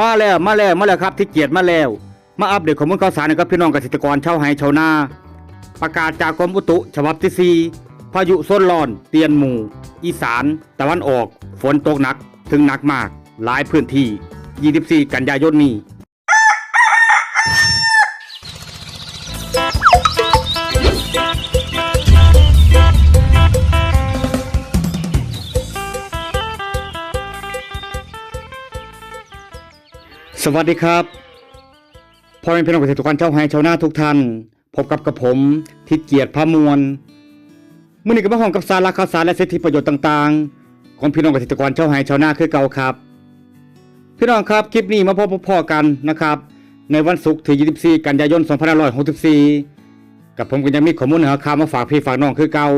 มาแล้วมาแล้วมาแล้วครับที่เกียรติมาแล้ว มาอัปเดตข้อมูลข่าวสารให้กับพี่น้องเกษตรกรชาวไร่ชาวนา ประกาศจากกรมอุตุฉบับที่ 4 พายุโซนร้อน เตียนหมู่ อีสาน ตะวันออก ฝนตกหนักถึงหนักมาก หลายพื้นที่ 24 กันยายนนี้ สวัสดีครับพ่อแม่พี่น้องเกษตรกรชาวไร่ชาวนาทุกท่าน พบกับกับผมทิศเกียรติพามวลมื่อนี้ก็มาห้องกับสาระข่าวสารและสิทธิประโยชน์ต่างๆ ของพี่น้องเกษตรกรชาวไร่ชาวนาคือเก่าครับ พี่น้องครับคลิปนี้มาพบพ่อๆกันนะครับ ในวันศุกร์ที่24 กันยายน 2564 กับผมก็ยังมีข้อมูลเนื้อข่าวมาฝากพี่ฝากน้องคือเก่า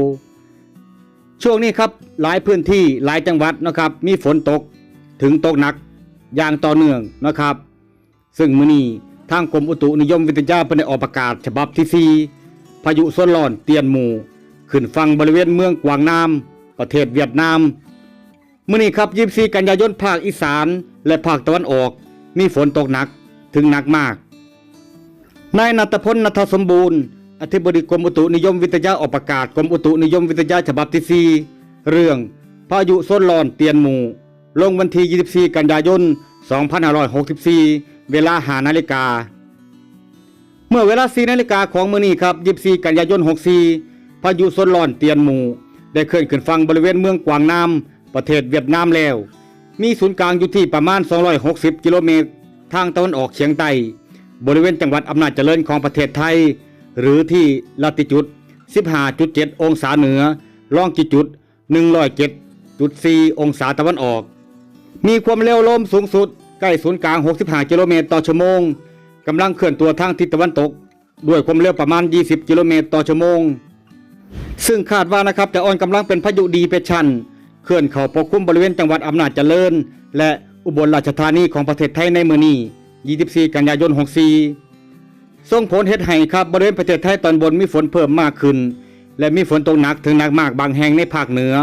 ช่วงนี้ครับหลายพื้นที่หลายจังหวัดนะครับ มีฝนตกถึงตกหนัก อย่างต่อเนื่องนะครับ ซึ่งมื้อนี้ทางกรมอุตุนิยมวิทยาเพิ่นได้ออกประกาศฉบับที่4พายุโซนร้อนเตียนหมู่ขึ้นฝั่งบริเวณเมืองกวางนามประเทศเวียดนามมื้อนี้ครับ24กันยายนภาคอีสาน และภาคตะวันออก มีฝนตกหนักถึงหนักมากนายนัทพลนัทสมบูรณ์ อธิบดีกรมอุตุนิยมวิทยาออกประกาศกรมอุตุนิยมวิทยาฉบับที่4เรื่องพายุโซนร้อนเตียนหมู่ ลงวันที่ 24 กันยายน 2564 เวลา5นาฬิกา เมื่อเวลา4นาฬิกาของมื้อนี้ครับ 24 กันยายน 64 พายุโซนร้อนเตียนหมู่ ได้เคลื่อนขึ้นฝั่งบริเวณเมืองกวางนามประเทศเวียดนามแล้ว มีศูนย์กลางอยู่ที่ประมาณ 260 กิโลเมตร ทางตะวันออกเฉียงใต้ บริเวณจังหวัดอำนาจเจริญของประเทศไทย หรือที่ลัติจุด 15.7 องศาเหนือล่องกิจุด 107.4 องศาตะวันออก มีความเร็วลมสูงสุด ใกล้ศูนย์กลาง 65 กิโลเมตรต่อชั่วโมงกำลังเคลื่อนตัวทางทิศตะวันตก ด้วยความเร็วประมาณ 20 กิโลเมตรต่อชั่วโมง ซึ่งคาดว่านะครับจะอ่อนกำลังเป็นพายุดีเพชชันเคลื่อนเข้าปกคลุมบริเวณจังหวัดอำนาจเจริญ และอุบลราชธานีของประเทศไทยในมือนี้ 24 กันยายน 64 ส่งผลเฮ็ดให้ครับบริเวณประเทศไทยตอนบนมีฝนเพิ่มมากขึ้น และมีฝนตกหนักถึงหนักมากบางแห่งในภาคเหนือ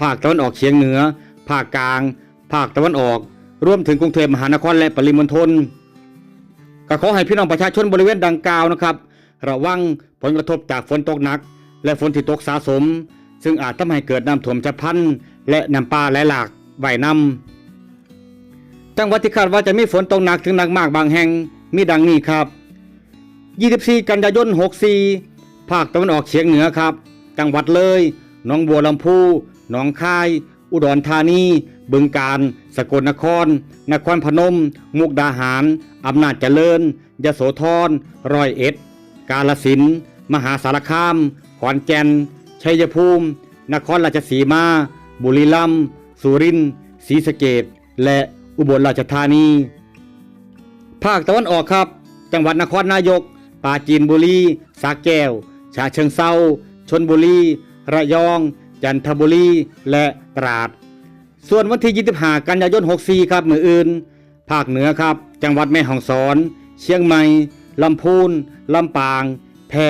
ภาคตะวันออกเฉียงเหนือ ภาคกลาง ภาคตะวันออกรวมถึงกรุงเทพมหานครและปริมณฑลก็ขอให้พี่น้องประชาชนบริเวณดังกล่าวนะครับ ระวังผลกระทบจากฝนตกหนัก และฝนที่ตกสะสม ซึ่งอาจทำให้เกิดน้ำท่วมฉับพลันและน้ำป่าไหลหลากไหวนำจังหวัดที่คาดว่าจะมีฝนตกหนักถึงหนักมากบางแห่งมีดังนี้ครับ 24 กันยายน 64 ภาคตะวันออกเฉียงเหนือครับ จังหวัดเลย หนองบัวลำพู หนองคาย อุดรธานี บึงกาฬสกลนคร นครพนม มุกดาหาร อำนาจเจริญ ยโสธร ร้อยเอ็ด กาลสิน มหาสารคาม ขอนแก่น ชัยภูมิ นครราชสีมา บุรีรัมย์ สุรินทร์ ศรีสะเกษและอุบลราชธานี ภาคตะวันออกครับ จังหวัดนครนายก ปราจีนบุรีสระแก้วฉะเชิงเซาชนบุรี ระยอง จันทบุรีและตราด ส่วนวันที่ 25 กันยายน 64 ครับมืออื่น ภาคเหนือครับ จังหวัดแม่ฮ่องสอน เชียงใหม่ลำพูนลำปาง แพร่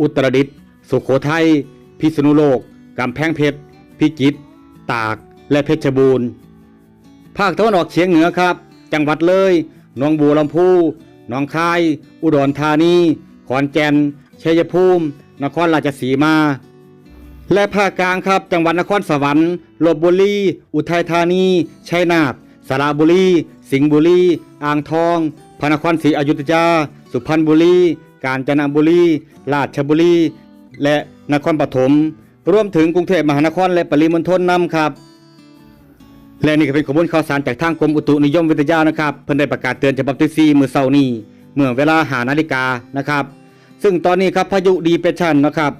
อุตรดิตถ์สุโขทัยพิษณุโลกกำแพงเพชรพิจิตรตากและเพชรบูรณ์ ภาคตะวันออกเฉียงเหนือครับ จังหวัดเลยหนองบัวลำพูหนองคาย อุดรธานี ขอนแก่นชัยภูมิ นครราชสีมา และภาคกลางครับ จังหวัดนครสวรรค์ลบบุรี อุทัยธานี ชัยนาท สระบุรี สิงห์บุรี อ่างทอง พระนครศรีอยุธยา สุพรรณบุรี กาญจนบุรี ราชบุรี และนครปฐม รวมถึงกรุงเทพมหานครและปริมณฑลนำครับ และนี่ก็เป็นข้อมูลข่าวสารจากทางกรมอุตุนิยมวิทยานะครับ เพิ่นได้ประกาศเตือนฉบับที่4มื้อเช้านี้ เมื่อเวลาหานาฬิกานะครับ ซึ่งตอนนี้ครับพายุดีเปชันนะครับ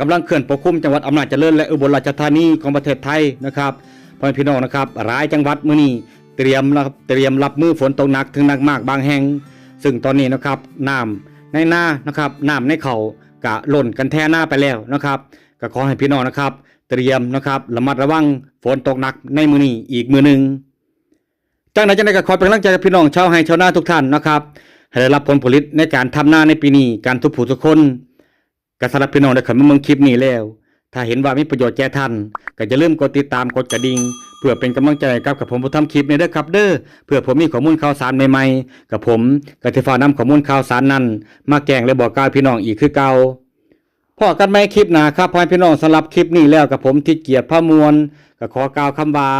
กำลังเคลื่อนปกคลุมจังหวัดอำนาจเจริญและอุบลราชธานีของประเทศไทยนะครับพ่อแม่พี่น้องนะครับหลายจังหวัดมื้อนี้เตรียมนะครับเตรียมรับมือฝนตกหนักถึงหนักมากบางแห่ง ซึ่งตอนนี้นะครับน้ำในหน้านะครับน้ำในเขากะหล่นกันแท่หน้าไปแล้วนะครับก็ขอให้พี่น้องนะครับ เตรียมนะครับระมัดระวังฝนตกหนักในมือนี้อีกมือหนึ่งจากนั้นจังได้ก็ขอเป็นกำลังใจกับพี่น้องชาวไร่ชาวนาทุกท่านนะครับให้ได้รับผลผลิตในการทำนาในปีนี้การทุกผู้ทุกคน กสำหรับพี่น้องได้ข้ามาเมืองคลิปนี้แล้ว ถ้าเห็นว่ามีประโยชน์แก่ท่าน ก็อย่าลืมกดติดตามกดกระดิ่งเพื่อเป็นกำลังใจกับกับผมผู้ทำคลิปในเด้อครับเด้อเพื่อผมมีข้อมูลข่าวสารใหม่ๆกับผมก็สิฟ้านำข้อมูลข่าวสารนั้น มาแกงและบอกกล่าวพี่น้องอีกคือเก่าพอกันใหมคลิปหนาครับพ่อพี่น้องสำหรับคลิปนี้แล้วกับผมที่เกียรติพระมวลก็ขอกล่าวคำว่า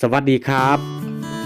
สวัสดีครับ